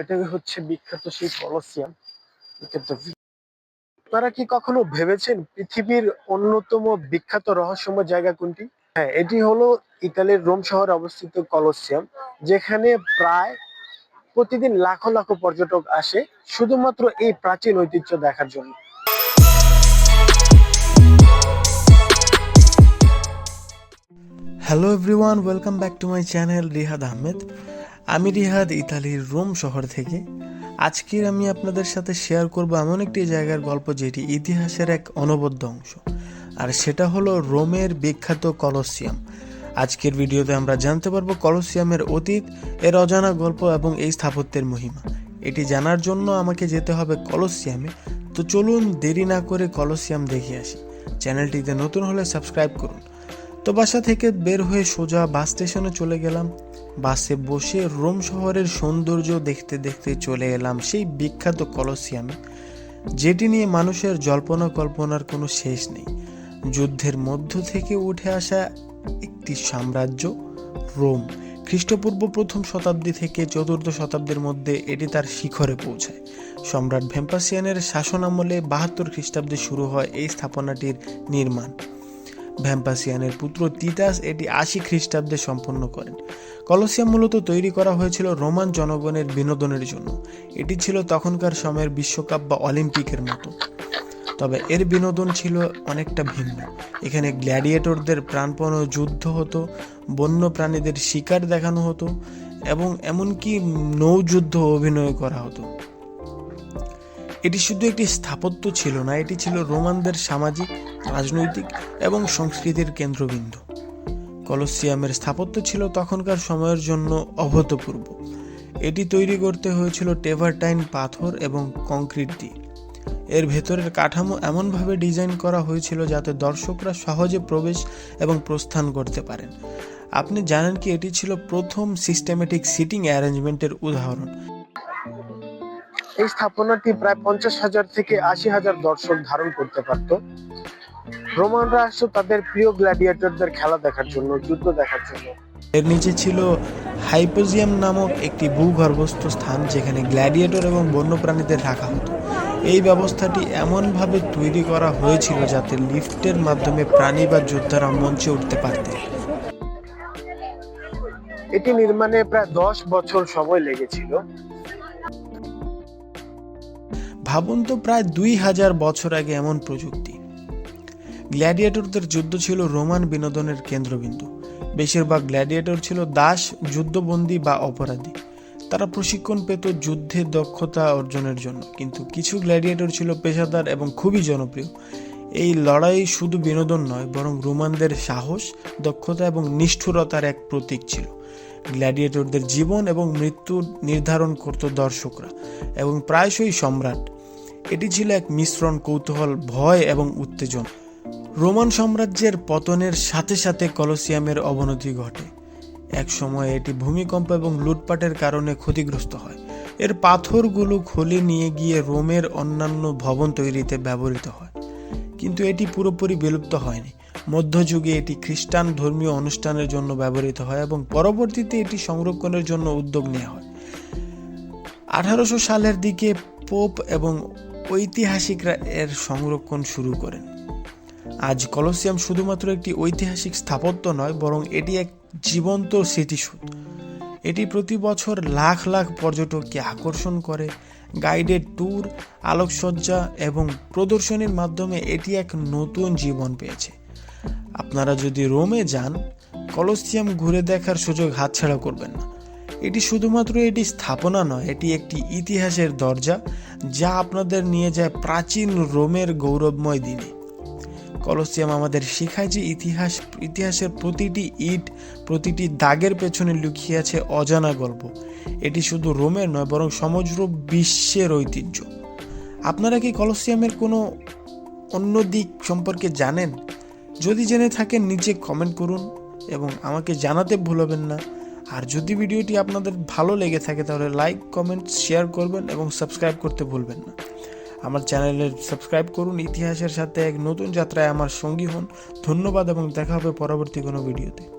এটাই হচ্ছে বিখ্যাত সেই কলসিয়াম আপনারা কি কখনো ভেবেছেন পৃথিবীর অন্যতম বিখ্যাত রহস্যময় জায়গা কোনটি? হ্যাঁ এটি হলো ইতালির রোম শহরে অবস্থিত কলসিয়াম, যেখানে প্রায় প্রতিদিন লাখো লাখো পর্যটক আসে, শুধুমাত্র এই প্রাচীন ঐতিহ্য দেখার জন্য। Hello everyone welcome back to my channel Rihad Ahmed আমি রিহাদ ইতালির রোম শহর থেকে। আজকের আমি আপনাদের সাথে শেয়ার করব এমন একটি জায়গার গল্প যেটি ইতিহাসের এক অনবদ্য অংশ। আর সেটা হলো রোমের বিখ্যাত কলসিয়াম। আজকের ভিডিওতে আমরা জানতে পারব কলসিয়ামের অতীত, এর অজানা গল্প এবং এই স্থাপত্যের মহিমা। এটি জানার জন্য আমাকে যেতে হবে কলসিয়ামে। তো চলুন দেরি না করে কলসিয়াম দেখে আসি। চ্যানেলটিতে নতুন হলে সাবস্ক্রাইব করুন। তো বাসা থেকে বের হয়ে সোজা বাস স্টেশনে চলে গেলাম। বাসে বসে রোম শহরের সৌন্দর্য দেখতে দেখতে চলে এলাম সেই বিখ্যাত কলসিয়ামে, যেটি নিয়ে মানুষের জল্পনা কল্পনার কোনো শেষ নেই। যুদ্ধের মধ্য থেকে উঠে আসা একটি সাম্রাজ্য, রোম। খ্রিস্টপূর্ব প্রথম শতাব্দী থেকে চতুর্থ শতাব্দীর মধ্যে এটি তার শিখরে পৌঁছায়। সম্রাট ভেম্পাসিয়ানের শাসনামলে বাহাত্তর খ্রিস্টাব্দে শুরু হয় এই স্থাপনাটির নির্মাণ। ভ্যাম্পাসিয়ানের পুত্র তিতাস এটি আশি খ্রিস্টাব্দে সম্পন্ন করেন। কলসিয়াম মূলত তৈরি করা হয়েছিল রোমান জনগণের বিনোদনের জন্য। এটি ছিল তখনকার সময়ের বিশ্বকাপ বা অলিম্পিকের মতো। তবে এর বিনোদন ছিল অনেকটা ভিন্ন। এখানে গ্ল্যাডিয়েটরদের প্রাণপণ যুদ্ধ হতো বন্য প্রাণীদের শিকার দেখানো হতো এবং এমনকি নৌযুদ্ধ অভিনয় করা হতো। এটি শুধু একটি স্থাপত্য ছিল না, এটি ছিল রোমানদের সামাজিক রাজনৈতিক এবং সংস্কৃতির কেন্দ্রবিন্দু। কলসিয়ামের স্থাপত্য ছিল তখনকার সময়ের জন্য অভূতপূর্ব। এটি তৈরি করতে হয়েছিল টেভারটাইন পাথর এবং কংক্রিট দিয়ে। এর ভেতরের কাঠামো এমনভাবে ডিজাইন করা হয়েছিল যাতে দর্শকরা সহজে প্রবেশ এবং প্রস্থান করতে পারেন। আপনি জানেন কি, এটি ছিল প্রথম সিস্টেমেটিক সিটিং অ্যারেঞ্জমেন্টের উদাহরণ। এই স্থাপনাটি প্রায় পঞ্চাশ হাজার থেকে আশি হাজার দর্শক ধারণ করতে পারত। রোমানরা আসতো তাদের প্রিয় গ্ল্যাডিয়েটরদের খেলা দেখার জন্য যুদ্ধ দেখার জন্য। এর নিচে ছিল হাইপোজিয়াম নামক একটি ভূগর্ভস্থ স্থান যেখানে গ্ল্যাডিয়েটর এবং বন্যপ্রাণীদের রাখা হতো। এই ব্যবস্থাটি এমনভাবে তৈরি করা হয়েছিল যাতে লিফটের মাধ্যমে প্রাণী বা যোদ্ধারা মঞ্চে উঠতে পারতেন এটি নির্মাণে প্রায় দশ বছর সময় লেগেছিল। ভাবুন তো প্রায় দুই হাজার বছর আগে এমন প্রযুক্তি। গ্ল্যাডিয়েটরদের যুদ্ধ ছিল রোমান বিনোদনের কেন্দ্রবিন্দু। বেশিরভাগ গ্ল্যাডিয়েটর ছিল দাস, যুদ্ধবন্দী বা অপরাধী। তারা প্রশিক্ষণ পেত যুদ্ধে দক্ষতা অর্জনের জন্য। কিন্তু কিছু গ্ল্যাডিয়েটর ছিল পেশাদার এবং খুবই জনপ্রিয়। এই লড়াই শুধু বিনোদন নয়, বরং রোমানদের সাহস, দক্ষতা এবং নিষ্ঠুরতার এক প্রতীক ছিল। গ্ল্যাডিয়েটরদের জীবন এবং মৃত্যু নির্ধারণ করত দর্শকরা এবং প্রায়শই সম্রাট। এটি ছিল এক মিশ্রণ কৌতূহল, ভয় এবং উত্তেজনা। রোমান সাম্রাজ্যের পতনের সাথে সাথে কলসিয়ামের অবনতি ঘটে। এক সময় এটি ভূমিকম্প এবং লুটপাটের কারণে ক্ষতিগ্রস্ত হয়। এর পাথরগুলো খুলে নিয়ে গিয়ে রোমের অন্যান্য ভবন তৈরিতে ব্যবহৃত হয়। কিন্তু এটি পুরোপুরি বিলুপ্ত হয়নি। মধ্যযুগে এটি খ্রিস্টান ধর্মীয় অনুষ্ঠানের জন্য ব্যবহৃত হয় এবং পরবর্তীতে এটি সংরক্ষণের জন্য উদ্যোগ নেওয়া হয়। আঠারোশো সালের দিকে পোপ এবং ঐতিহাসিকরা এর সংরক্ষণ শুরু করেন। আজ কলসিয়াম শুধুমাত্র একটি ঐতিহাসিক স্থাপত্য নয়, বরং এটি এক জীবন্ত স্মৃতিসূদ এটি প্রতি বছর লাখ লাখ পর্যটককে আকর্ষণ করে, গাইডেড ট্যুর, আলোকসজ্জা এবং প্রদর্শনীর মাধ্যমে এটি এক নতুন জীবন পেয়েছে। আপনারা যদি রোমে যান, কলসিয়াম ঘুরে দেখার সুযোগ হাতছাড়া করবেন না। এটি শুধুমাত্র এটি স্থাপনা নয়, এটি একটি ইতিহাসের দরজা, যা আপনাদের নিয়ে যায় প্রাচীন রোমের গৌরবময় দিনে। কলসিয়াম আমাদের শেখায় যে ইতিহাস, ইতিহাসের প্রতিটি ইট, প্রতিটি দাগের পেছনে লুকিয়ে আছে অজানা গল্প। এটি শুধু রোমের নয়, বরং সমগ্র বিশ্বের ঐতিহ্য। আপনারা কি কলসিয়ামের কোনো অন্য দিক সম্পর্কে জানেন? যদি জেনে থাকেন, নিচে কমেন্ট করুন এবং আমাকে জানাতে ভুলবেন না। আর যদি ভিডিওটি আপনাদের ভালো লেগে থাকে, তাহলে লাইক কমেন্ট শেয়ার করবেন এবং সাবস্ক্রাইব করতে ভুলবেন না। আমার চ্যানেলে সাবস্ক্রাইব করুন। ইতিহাসের সাথে এক নতুন যাত্রায় আমার সঙ্গী হন। ধন্যবাদ এবং দেখা হবে পরবর্তী কোনো ভিডিওতে